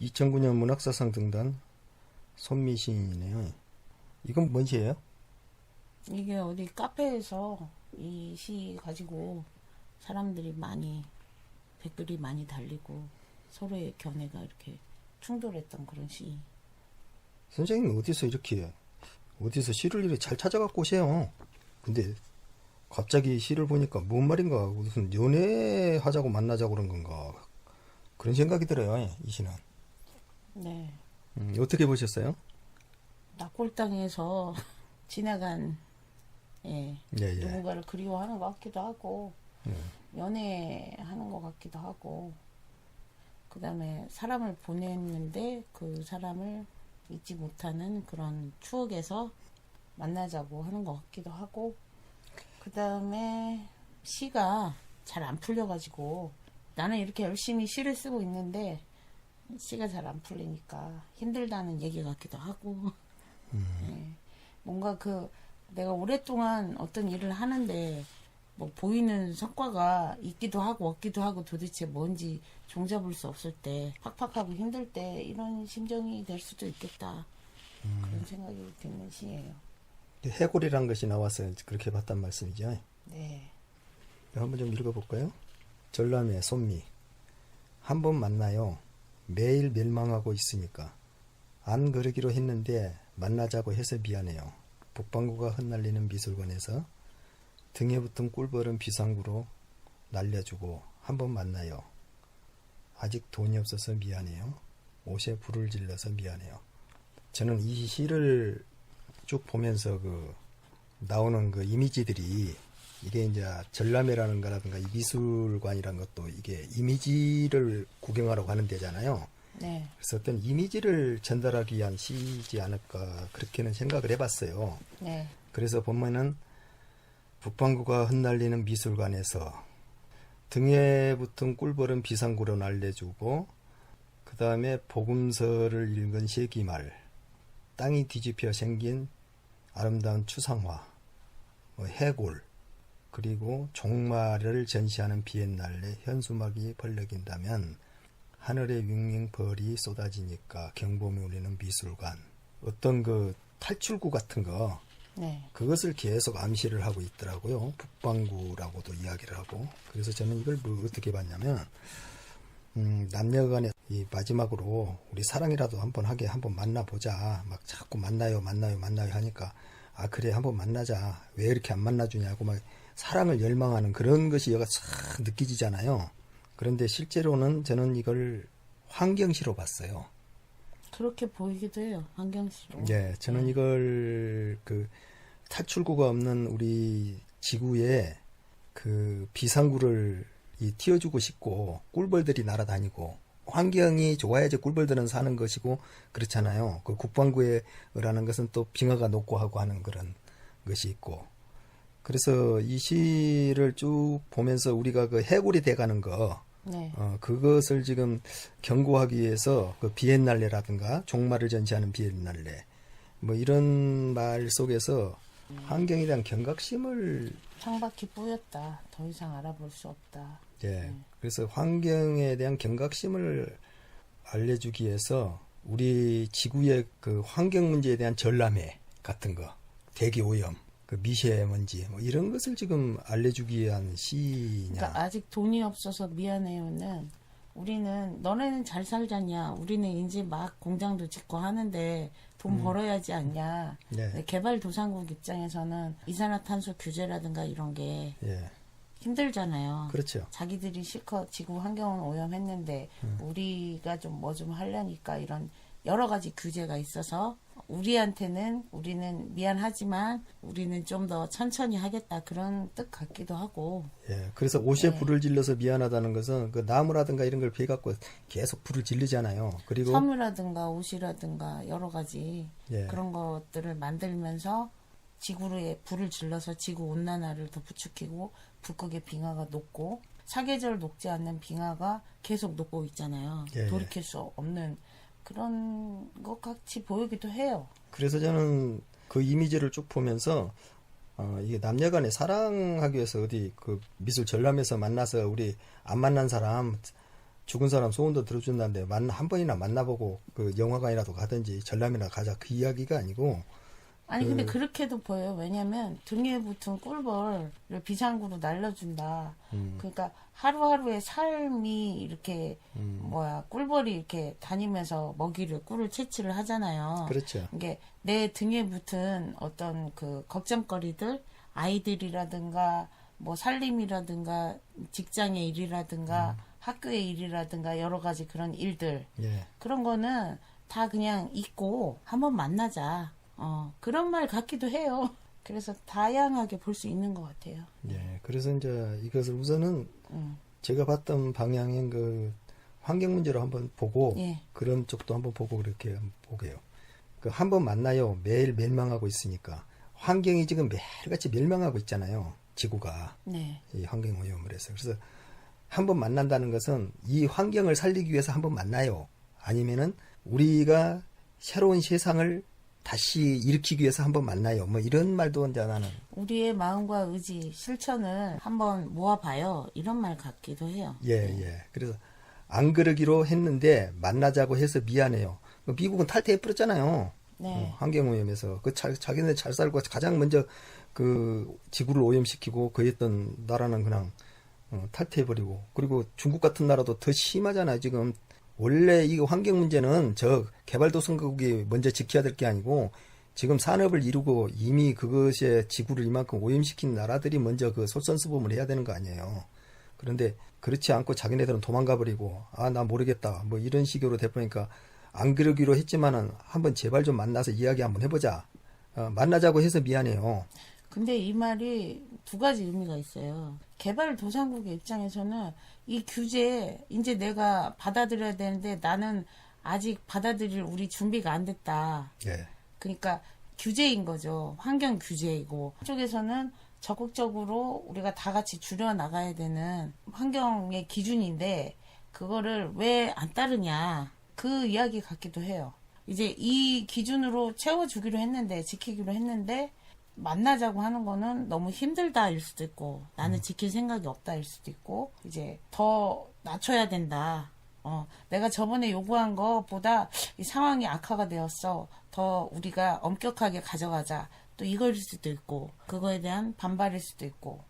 2009년 문학사상 등단 손미 시인이네요. 이건 뭔 시예요? 이게 어디 카페에서 이 시 가지고 사람들이 많이 댓글이 많이 달리고 서로의 견해가 이렇게 충돌했던 그런 시. 선생님 어디서 이렇게 어디서 시를 이렇게 잘 찾아갖고 오세요. 근데 갑자기 시를 보니까 뭔 말인가 무슨 연애하자고 만나자고 그런 건가 그런 생각이 들어요. 이 시는 네. 음, 어떻게 보셨어요? 낙골당에서 지나간 예, 예, 예. 누군가를 그리워하는 것 같기도 하고 예. 연애하는 것 같기도 하고 그 다음에 사람을 보냈는데 그 사람을 잊지 못하는 그런 추억에서 만나자고 하는 것 같기도 하고 그 다음에 시가 잘 안 풀려가지고 나는 이렇게 열심히 시를 쓰고 있는데 시가 잘 안 풀리니까 힘들다는 얘기 같기도 하고 예. 뭔가 그 내가 오랫동안 어떤 일을 하는데 뭐 보이는 성과가 있기도 하고 없기도 하고 도대체 뭔지 종잡을 수 없을 때 팍팍하고 힘들 때 이런 심정이 될 수도 있겠다 그런 생각이 드는 시예요. 해골이란 것이 나와서 그렇게 봤단 말씀이죠. 네, 한번 좀 읽어볼까요? 전람의 손미 한 번 만나요. 매일 멸망하고 있으니까 안 그러기로 했는데 만나자고 해서 미안해요. 북방구가 흩날리는 미술관에서 등에 붙은 꿀벌은 비상구로 날려주고 한번 만나요. 아직 돈이 없어서 미안해요. 옷에 불을 질러서 미안해요. 저는 이 시를 쭉 보면서 그 나오는 그 이미지들이 이게 이제 전람회라는 거라든가 이 미술관이란 것도 이게 이미지를 구경하러 가는 데잖아요. 네, 그래서 어떤 이미지를 전달하기 위한 시지 않을까 그렇게는 생각을 해봤어요. 네, 그래서 보면은 북방구가 흩날리는 미술관에서 등에 붙은 꿀벌은 비상구로 날려주고 그 다음에 복음서를 읽은 세기말 땅이 뒤집혀 생긴 아름다운 추상화 뭐 해골 그리고 종말을 전시하는 비엔날레 현수막이 벌려긴다면 하늘에 윙윙 벌이 쏟아지니까 경봄이 울리는 미술관 어떤 그 탈출구 같은 거 네, 그것을 계속 암시를 하고 있더라고요. 북방구라고도 이야기를 하고. 그래서 저는 이걸 뭐 어떻게 봤냐면, 음, 남녀간에 이 마지막으로 우리 사랑이라도 한번 하게 한번 만나보자. 막 자꾸 만나요, 만나요, 만나요 하니까, 아, 그래, 한번 만나자. 왜 이렇게 안 만나주냐고 막 사랑을 열망하는 그런 것이 여가 싹 느끼지잖아요. 그런데 실제로는 저는 이걸 환경시로 봤어요. 그렇게 보이기도 해요 환경시로. 예, 저는 이걸 그 탈출구가 없는 우리 지구에 그 비상구를 이 띄워주고 싶고 꿀벌들이 날아다니고 환경이 좋아야지 꿀벌들은 사는 것이고 그렇잖아요. 그 국방구에라는 것은 또 빙하가 높고 하고 하는 그런 것이 있고 그래서 이 시를 쭉 보면서 우리가 그 해골이 돼가는 거 네, 어, 그것을 지금 경고하기 위해서 그 비엔날레라든가 종말을 전시하는 비엔날레 뭐 이런 말 속에서 환경에 대한 경각심을 창밖이 뿌였다. 더 이상 알아볼 수 없다. 예 그래서 환경에 대한 경각심을 알려주기 위해서 우리 지구의 그 환경 문제에 대한 전람회 같은 거 대기 오염 그 미세먼지 뭐 이런 것을 지금 알려주기 위한 시냐? 그러니까 아직 돈이 없어서 미안해요는 우리는 너네는 잘 살잖냐? 우리는 이제 막 공장도 짓고 하는데 돈 벌어야지 않냐? 네. 개발도상국 입장에서는 이산화탄소 규제라든가 이런 게 예. 힘들잖아요. 그렇죠. 자기들이 실컷 지구 환경은 오염했는데 우리가 좀뭐 좀 하려니까 이런 여러 가지 규제가 있어서 우리한테는 우리는 미안하지만 우리는 좀 더 천천히 하겠다 그런 뜻 같기도 하고 예, 그래서 옷에 네. 불을 질러서 미안하다는 것은 그 나무라든가 이런 걸 베갖고 계속 불을 지르잖아요. 그리고 섬유라든가 옷이라든가 여러 가지 예. 그런 것들을 만들면서 지구에 불을 질러서 지구 온난화를 더 부추기고 북극의 빙하가 녹고 사계절 녹지 않는 빙하가 계속 녹고 있잖아요. 예, 예. 돌이킬 수 없는 그런 것 같이 보이기도 해요. 그래서 저는 그 이미지를 쭉 보면서 어, 이게 남녀간에 사랑하기 위해서 어디 그 미술 전람에서 만나서 우리 안 만난 사람 죽은 사람 소원도 들어준다는데 만 한 번이나 만나보고 그 영화관이라도 가든지 전람이나 가자 그 이야기가 아니고 아니 근데 그렇게도 보여요. 왜냐면 등에 붙은 꿀벌을 비상구로 날려준다. 음. 그러니까 하루하루의 삶이 이렇게 음. 뭐야 꿀벌이 이렇게 다니면서 먹이를 꿀을 채취를 하잖아요. 그렇죠. 이게 내 등에 붙은 어떤 그 걱정거리들 아이들이라든가 뭐 살림이라든가 직장의 일이라든가 학교의 일이라든가 여러 가지 그런 일들 예. 그런 거는 다 그냥 잊고 한번 만나자. 어, 그런 말 같기도 해요. 그래서 다양하게 볼 수 있는 것 같아요. 예. 그래서 이제 이것을 우선은 음. 제가 봤던 방향인 그 환경 문제로 한번 보고 예. 그런 쪽도 한번 보고 그렇게 한번 보게요. 그 한번 만나요. 매일 멸망하고 있으니까 환경이 지금 매일같이 멸망하고 있잖아요. 지구가 네. 이 환경 오염을 해서 그래서 한번 만난다는 것은 이 환경을 살리기 위해서 한번 만나요. 아니면은 우리가 새로운 세상을 다시 일으키기 위해서 한번 만나요. 뭐 이런 말도 이제 나는 우리의 마음과 의지, 실천을 한번 모아봐요. 이런 말 같기도 해요. 예, 예. 그래서 안 그러기로 했는데 만나자고 해서 미안해요. 그 미국은 탈퇴해 버렸잖아요. 네. 어, 환경 오염에서 그 자, 자기네 잘 살고 가장 먼저 그 지구를 오염시키고 그랬던 나라는 그냥 어, 탈퇴해 버리고 그리고 중국 같은 나라도 더 심하잖아요. 지금 원래 이 환경 문제는 저 개발도상국이 먼저 지켜야 될 게 아니고 지금 산업을 이루고 이미 그것에 지구를 이만큼 오염시킨 나라들이 먼저 그 솔선수범을 해야 되는 거 아니에요. 그런데 그렇지 않고 자기네들은 도망가 버리고 아 나 모르겠다 뭐 이런 식으로 돼버리니까 안 그러기로 했지만은 한번 제발 좀 만나서 이야기 한번 해보자 어, 만나자고 해서 미안해요 근데 이 말이 두 가지 의미가 있어요. 개발 도상국의 입장에서는 이 규제 이제 내가 받아들여야 되는데 나는 아직 받아들일 우리 준비가 안 됐다. 예 그러니까 규제인 거죠. 환경 규제이고 쪽에서는 적극적으로 우리가 다 같이 줄여 나가야 되는 환경의 기준인데 그거를 왜 안 따르냐 그 이야기 같기도 해요. 이제 이 기준으로 채워주기로 했는데 지키기로 했는데 만나자고 하는 거는 너무 힘들다일 수도 있고 나는 지킬 생각이 없다일 수도 있고 이제 더 낮춰야 된다. 어, 내가 저번에 요구한 것보다 이 상황이 악화가 되었어. 더 우리가 엄격하게 가져가자. 또 이걸 수도 있고 그거에 대한 반발일 수도 있고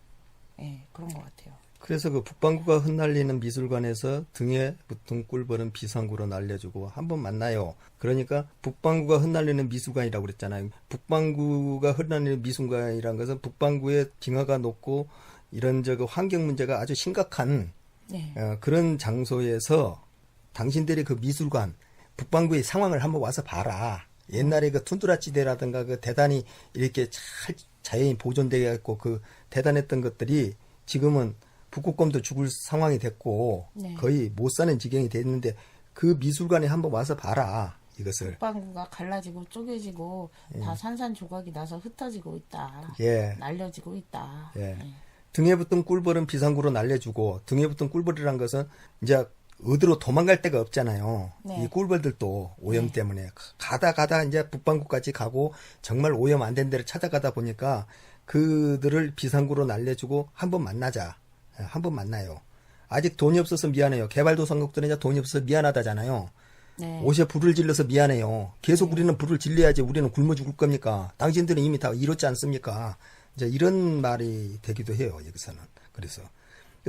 예 그런 것 같아요. 그래서 그 북방구가 흩날리는 미술관에서 등에 붙은 꿀벌은 비상구로 날려주고 한번 만나요. 그러니까 북방구가 흩날리는 미술관이라고 그랬잖아요. 북방구가 흩날리는 미술관이란 것은 북방구에 빙하가 높고 이런 저그 환경 문제가 아주 심각한 네. 어, 그런 장소에서 당신들이 그 미술관 북방구의 상황을 한번 와서 봐라. 옛날에 그 툰드라지대라든가 그 대단히 이렇게 잘 자연이 보존되어 있고 그 대단했던 것들이 지금은 북극곰도 죽을 상황이 됐고 네. 거의 못 사는 지경이 됐는데 그 미술관에 한번 와서 봐라 이것을 방구가 갈라지고 쪼개지고 다 산산조각이 나서 흩어지고 있다. 예 날려지고 있다. 예. 예. 등에 붙은 꿀벌은 비상구로 날려주고 등에 붙은 꿀벌이란 것은 이제 어디로 도망갈 데가 없잖아요. 네. 이 꿀벌들도 오염 때문에 가다 가다 이제 북방구까지 가고 정말 오염 안 된 데를 찾아가다 보니까 그들을 비상구로 날려주고 한번 만나자. 예, 한번 만나요. 아직 돈이 없어서 미안해요. 개발도상국들은 이제 돈이 없어서 미안하다잖아요. 네. 옷에 불을 질러서 미안해요. 계속 우리는 불을 질러야지 우리는 굶어 죽을 겁니까? 당신들은 이미 다 이렇지 않습니까? 이제 이런 말이 되기도 해요, 여기서는. 그래서.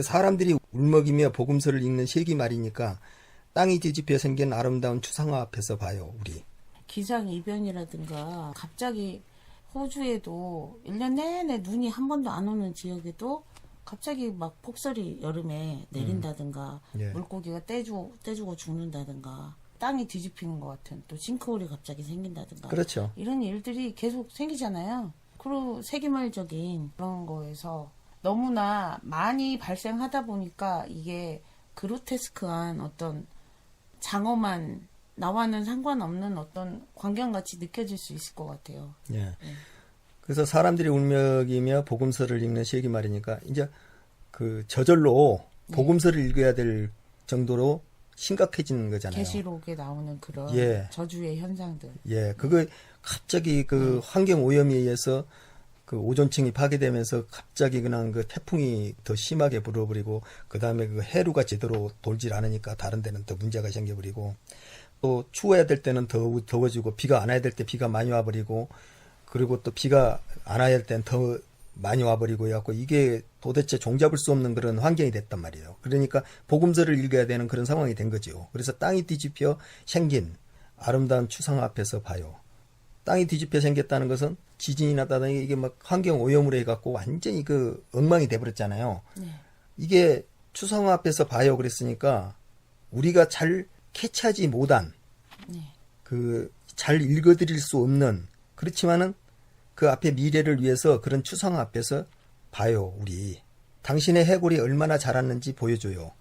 사람들이 울먹이며 복음서를 읽는 세기 말이니까 땅이 뒤집혀 생긴 아름다운 추상화 앞에서 봐요, 우리. 기상 이변이라든가 갑자기 호주에도 1년 내내 눈이 한 번도 안 오는 지역에도 갑자기 막 폭설이 여름에 내린다든가 예. 물고기가 떼주, 떼주고 죽는다든가 땅이 뒤집히는 것 같은 또 싱크홀이 갑자기 생긴다든가 그렇죠. 이런 일들이 계속 생기잖아요. 그리고 세기말적인 그런 거에서 너무나 많이 발생하다 보니까 이게 그로테스크한 어떤 장엄한 나와는 상관없는 어떤 광경같이 느껴질 수 있을 것 같아요. 예. 그래서 사람들이 울먹이며 복음서를 읽는 세기 말이니까 이제 그 저절로 복음서를 읽어야 될 정도로 심각해지는 거잖아요. 계시록에 나오는 그런 예. 저주의 현상들. 예, 그거 갑자기 그 환경 오염에 의해서 그 오존층이 파괴되면서 갑자기 그냥 그 태풍이 더 심하게 불어버리고 그 다음에 그 해류가 제대로 돌질 않으니까 다른 데는 더 문제가 생겨버리고 또 추워야 될 때는 더 더워지고 비가 안 와야 될 때 비가 많이 와버리고 그리고 또 비가 안 와야 될 때는 더 많이 와버리고 해갖고 이게 도대체 종잡을 수 없는 그런 환경이 됐단 말이에요. 그러니까 복음서를 읽어야 되는 그런 상황이 된 거죠. 그래서 땅이 뒤집혀 생긴 아름다운 추상 앞에서 봐요. 땅이 뒤집혀 생겼다는 것은 지진이 났다든지 이게 막 환경 오염으로 해갖고 완전히 그 엉망이 돼버렸잖아요. 네. 이게 추상 앞에서 봐요 그랬으니까 우리가 잘 캐치하지 못한 네. 그잘 읽어드릴 수 없는 그렇지만은 그 앞에 미래를 위해서 그런 추상 앞에서 봐요 우리. 당신의 해골이 얼마나 자랐는지 보여줘요.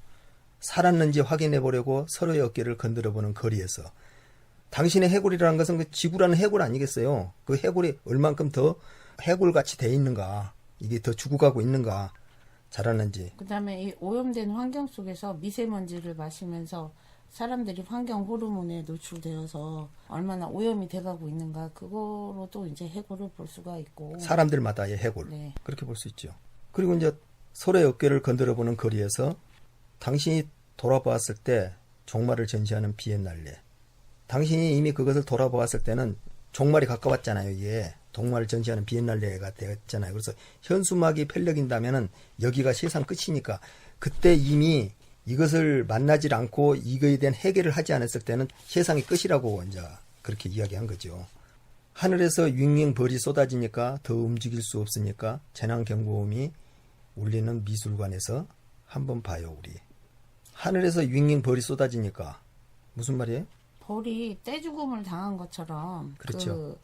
살았는지 확인해 보려고 서로의 어깨를 건드려 보는 거리에서. 당신의 해골이라는 것은 그 지구라는 해골 아니겠어요? 그 해골이 얼만큼 더 해골같이 돼 있는가? 이게 더 죽어가고 있는가? 자랐는지. 그 다음에 이 오염된 환경 속에서 미세먼지를 마시면서 사람들이 환경 호르몬에 노출되어서 얼마나 오염이 돼가고 있는가 그거로도 이제 해고를 볼 수가 있고 사람들마다의 해골 네. 그렇게 볼 수 있죠. 그리고 이제 서로의 어깨를 건드려 보는 거리에서 당신이 돌아보았을 때 종말을 전시하는 비엔날레. 당신이 이미 그것을 돌아보았을 때는 종말이 가까웠잖아요. 이게 종말을 전시하는 비엔날레가 되었잖아요. 그래서 현수막이 펼려긴다면은 여기가 세상 끝이니까 그때 이미 이것을 만나질 않고 이거에 대한 해결을 하지 않았을 때는 세상이 끝이라고 이제 그렇게 이야기한 거죠. 하늘에서 윙윙 벌이 쏟아지니까 더 움직일 수 없으니까 재난 경보음이 울리는 미술관에서 한번 봐요 우리 하늘에서 윙윙 벌이 쏟아지니까 무슨 말이에요? 벌이 떼죽음을 당한 것처럼 그렇죠. 그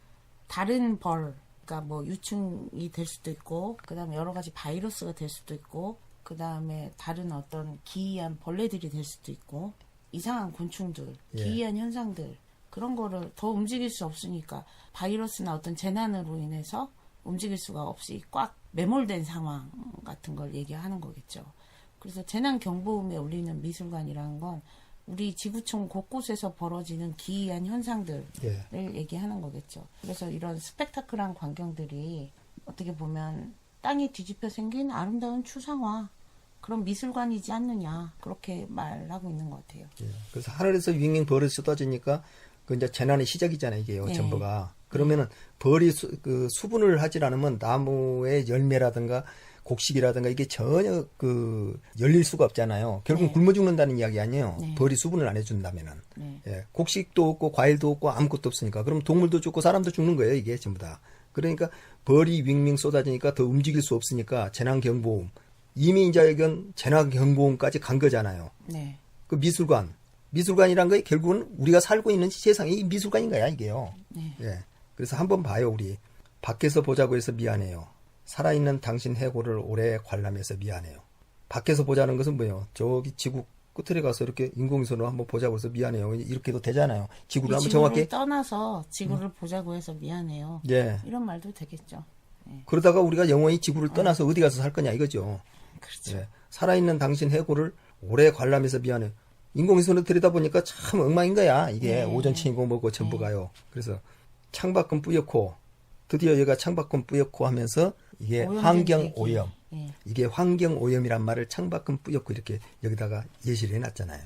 다른 벌 그러니까 뭐 유충이 될 수도 있고 그다음에 여러 가지 바이러스가 될 수도 있고 그 다음에 다른 어떤 기이한 벌레들이 될 수도 있고 이상한 곤충들 예. 기이한 현상들 그런 거를 더 움직일 수 없으니까 바이러스나 어떤 재난으로 인해서 움직일 수가 없이 꽉 매몰된 상황 같은 걸 얘기하는 거겠죠. 그래서 재난 경보음에 울리는 미술관이라는 건 우리 지구촌 곳곳에서 벌어지는 기이한 현상들 예. 를 얘기하는 거겠죠. 그래서 이런 스펙타클한 광경들이 어떻게 보면 땅이 뒤집혀 생긴 아름다운 추상화 그런 미술관이지 않느냐 그렇게 말하고 있는 것 같아요. 예. 그래서 하늘에서 윙윙 벌이 쏟아지니까 그 이제 재난의 시작이잖아요 이게요 네. 전부가 그러면은 벌이 수, 그 수분을 하질 않으면 나무의 열매라든가 곡식이라든가 이게 전혀 그 열릴 수가 없잖아요. 결국 네. 굶어 죽는다는 이야기 아니에요. 네. 벌이 수분을 안 해준다면은. 네. 예, 곡식도 없고 과일도 없고 아무것도 없으니까 그럼 동물도 죽고 사람도 죽는 거예요 이게 전부 다 그러니까 벌이 윙윙 쏟아지니까 더 움직일 수 없으니까 재난경보음. 이미 이제 이건 재난경보음까지 간 거잖아요. 네. 그 미술관. 미술관이란 게 결국은 우리가 살고 있는 세상이 이 미술관인 거야 이게요. 네. 예. 그래서 한번 봐요 우리. 밖에서 보자고 해서 미안해요. 살아있는 당신 해골을 오래 관람해서 미안해요. 밖에서 보자는 것은 뭐예요? 저기 지구 끝에 가서 이렇게 인공위성으로 한번 보자고 해서 미안해요 이렇게도 되잖아요 이 지구를 한번 정확히 떠나서 지구를 보자고 해서 미안해요. 예 이런 말도 되겠죠. 그러다가 우리가 영원히 지구를 떠나서 어 디 가서 살 거냐 이거죠 그렇죠. 예. 살아있는 당신 해골을 오래 관람해서 미안해. 인공위성으로 들여다보니까 참 엉망인 거야. 이게 네. 오전층이고 뭐고 전부가요. 그래서 창밖은 뿌옇고 드디어 얘가 창밖은 뿌옇고 하면서 이게 환경. 오염. 예. 이게 환경 오염이란 말을 창밖은 뿌옇고 이렇게 여기다가 예시를 해놨잖아요.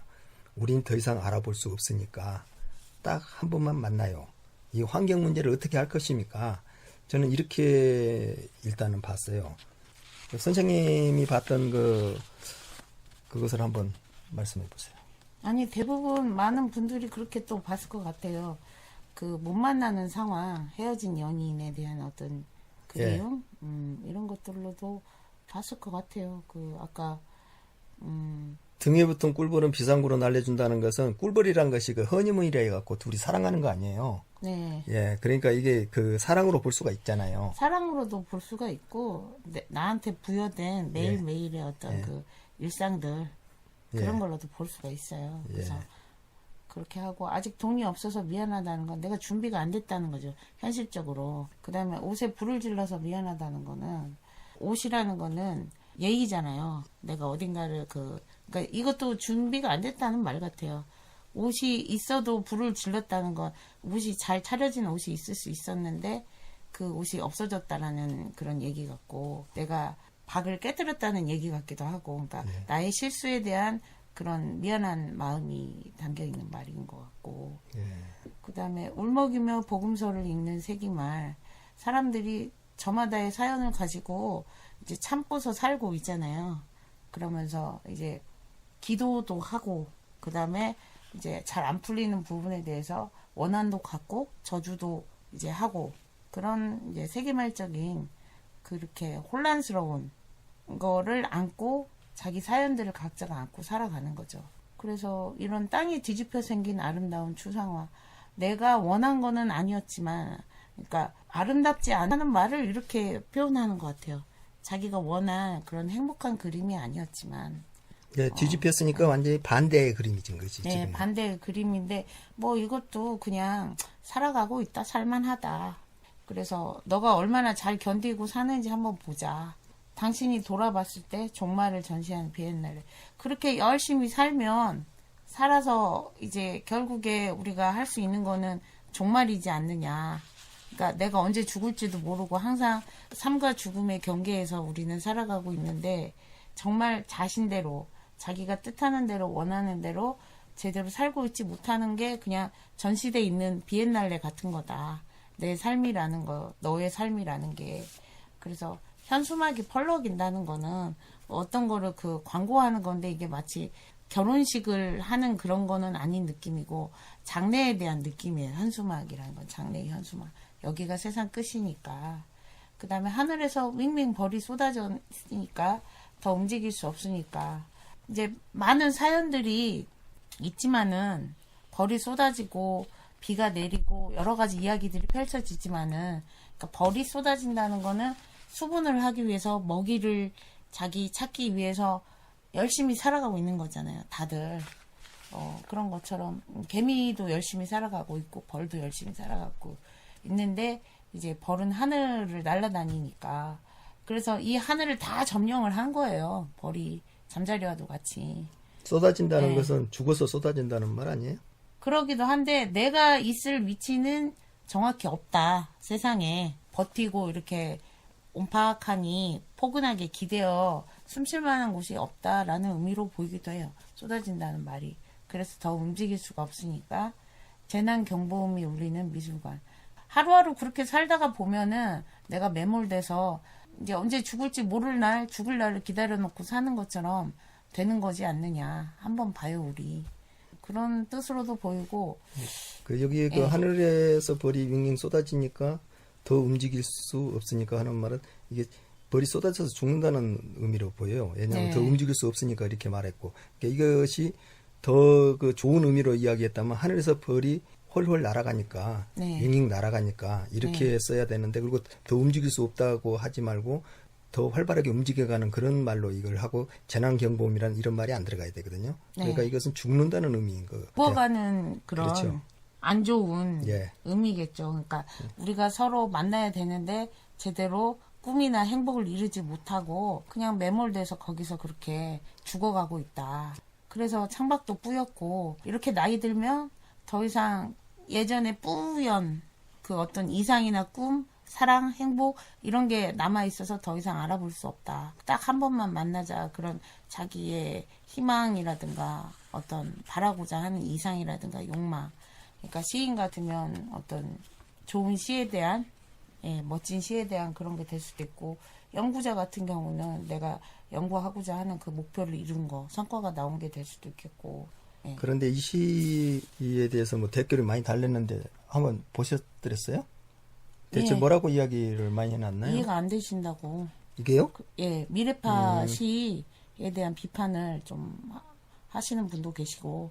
우린 더 이상 알아볼 수 없으니까 딱 한 번만 만나요. 이 환경 문제를 어떻게 할 것입니까? 저는 이렇게 일단은 봤어요. 그 선생님이 봤던 그 그것을 한번 말씀해 보세요. 아니 대부분 많은 분들이 그렇게 또 봤을 것 같아요. 그 못 만나는 상황, 헤어진 연인에 대한 어떤 그리움, 음, 이런 것들로도 봤을 것 같아요. 그 아까 음, 등에 붙은 꿀벌은 비상구로 날려준다는 것은 꿀벌이란 것이 그 허니문이라 해갖고 둘이 사랑하는 거 아니에요. 네 예, 그러니까 이게 그 사랑으로 볼 수가 있잖아요. 사랑으로도 볼 수가 있고 내- 나한테 부여된 매일 매일의 어떤 예. 그 일상들 예. 그런 걸로도 볼 수가 있어요. 그래서 예. 그렇게 하고 아직 돈이 없어서 미안하다는 건 내가 준비가 안 됐다는 거죠. 현실적으로. 그다음에 옷에 불을 질러서 미안하다는 거는 옷이라는 거는 예의잖아요. 내가 어딘가를 그 그러니까 이것도 준비가 안 됐다는 말 같아요. 옷이 있어도 불을 질렀다는 건 옷이 잘 차려진 옷이 있을 수 있었는데 그 옷이 없어졌다라는 그런 얘기 같고 내가 박을 깨뜨렸다는 얘기 같기도 하고 그러니까 네. 나의 실수에 대한 그런 미안한 마음이 담겨 있는 말인 것 같고 예. 그다음에 울먹이며 복음서를 읽는 세기말 사람들이 저마다의 사연을 가지고 이제 참고서 살고 있잖아요. 그러면서 이제 기도도 하고 그 다음에 이제 잘 안 풀리는 부분에 대해서 원한도 갖고 저주도 이제 하고 그런 이제 세계말적인 그렇게 혼란스러운 거를 안고 자기 사연들을 각자가 안고 살아가는 거죠. 그래서 이런 땅이 뒤집혀 생긴 아름다운 추상화. 내가 원한 거는 아니었지만, 그러니까 아름답지 않다는 말을 이렇게 표현하는 것 같아요. 자기가 원한 그런 행복한 그림이 아니었지만, 예, 뒤집혔으니까 완전히 반대의 그림이진 거지 네, 지금. 반대의 그림인데, 뭐 이것도 그냥 살아가고 있다, 살만하다. 그래서 너가 얼마나 잘 견디고 사는지 한번 보자. 당신이 돌아봤을 때 종말을 전시하는 비엔날레. 그렇게 열심히 살면 살아서 이제 결국에 우리가 할 수 있는 거는 종말이지 않느냐. 그러니까 내가 언제 죽을지도 모르고 항상 삶과 죽음의 경계에서 우리는 살아가고 있는데 정말 자신대로 자기가 뜻하는 대로 원하는 대로 제대로 살고 있지 못하는 게 그냥 전시돼 있는 비엔날레 같은 거다. 내 삶이라는 거, 너의 삶이라는 게. 그래서 현수막이 펄럭인다는 거는 어떤 거를 그 광고하는 건데 이게 마치 결혼식을 하는 그런 거는 아닌 느낌이고 장래에 대한 느낌이에요. 현수막이라는 건 장래의 현수막. 여기가 세상 끝이니까. 그 다음에 하늘에서 윙윙 벌이 쏟아졌으니까 더 움직일 수 없으니까. 이제 많은 사연들이 있지만은 벌이 쏟아지고 비가 내리고 여러 가지 이야기들이 펼쳐지지만은 그러니까 벌이 쏟아진다는 거는 수분을 하기 위해서 먹이를 자기 찾기 위해서 열심히 살아가고 있는 거잖아요. 다들 어, 그런 것처럼 개미도 열심히 살아가고 있고 벌도 열심히 살아가고 있는데 이제 벌은 하늘을 날아다니니까 그래서 이 하늘을 다 점령을 한 거예요. 벌이 잠자리와도 같이. 쏟아진다는 네. 것은 죽어서 쏟아진다는 말 아니에요? 그러기도 한데 내가 있을 위치는 정확히 없다. 세상에 버티고 이렇게 온파하니 포근하게 기대어 숨쉴 만한 곳이 없다라는 의미로 보이기도 해요. 쏟아진다는 말이. 그래서 더 움직일 수가 없으니까 재난 경보음이 울리는 미술관. 하루하루 그렇게 살다가 보면은 내가 매몰돼서 이제 언제 죽을지 모를 날 죽을 날을 기다려 놓고 사는 것처럼 되는 거지 않느냐. 한번 봐요, 우리. 그런 뜻으로도 보이고 그 여기 그 예. 하늘에서 벌이 윙윙 쏟아지니까 더 움직일 수 없으니까 하는 말은 이게 벌이 쏟아져서 죽는다는 의미로 보여요. 왜냐하면 네. 더 움직일 수 없으니까 이렇게 말했고 그러니까 이것이 더 그 좋은 의미로 이야기했다면 하늘에서 벌이 홀홀 날아가니까 네. 윙윙 날아가니까 이렇게 써야 되는데 그리고 더 움직일 수 없다고 하지 말고 더 활발하게 움직여가는 그런 말로 이걸 하고 재난 경보음이라는 이런 말이 안 들어가야 되거든요. 그러니까 네. 이것은 죽는다는 의미인 것 같아요. 부어가는 그런 그렇죠. 안 좋은 예. 의미겠죠. 그러니까 우리가 서로 만나야 되는데 제대로 꿈이나 행복을 이루지 못하고 그냥 매몰돼서 거기서 그렇게 죽어가고 있다. 그래서 창밖도 뿌옇고 이렇게 나이 들면 더 이상 예전에 뿌연 그 어떤 이상이나 꿈, 사랑, 행복 이런 게 남아 있어서 더 이상 알아볼 수 없다. 딱 한 번만 만나자 그런 자기의 희망이라든가 어떤 바라고자 하는 이상이라든가 욕망. 그러니까 시인 같으면 어떤 좋은 시에 대한 예, 멋진 시에 대한 그런 게 될 수도 있고 연구자 같은 경우는 내가 연구하고자 하는 그 목표를 이룬 거 성과가 나온 게 될 수도 있겠고 예. 그런데 이 시에 대해서 뭐 댓글이 많이 달렸는데 한번 보셨더랬어요? 대체 예. 뭐라고 이야기를 많이 해놨나요? 이해가 안 되신다고 이게요? 그, 예 미래파 시에 대한 비판을 좀 하- 하시는 분도 계시고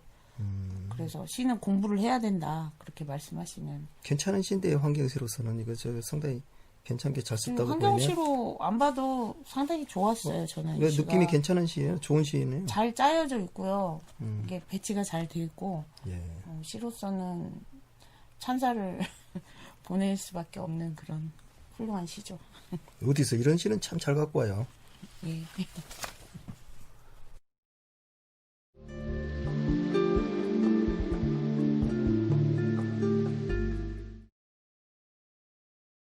그래서 시는 공부를 해야 된다 그렇게 말씀하시는 괜찮은 시인데 환경시로서는 이거 저 상당히 괜찮게 잘 지금 썼다고 보이네요. 환경시로 안 봐도 상당히 좋았어요 저는 이 시가. 느낌이 괜찮은 시예요. 좋은 시이네요. 잘 짜여져 있고요 음. 이게 배치가 잘 돼 있고 예. 어, 시로서는 찬사를 보낼 수밖에 없는 그런 훌륭한 시죠. 어디서 이런 시는 참 잘 갖고 와요. 예.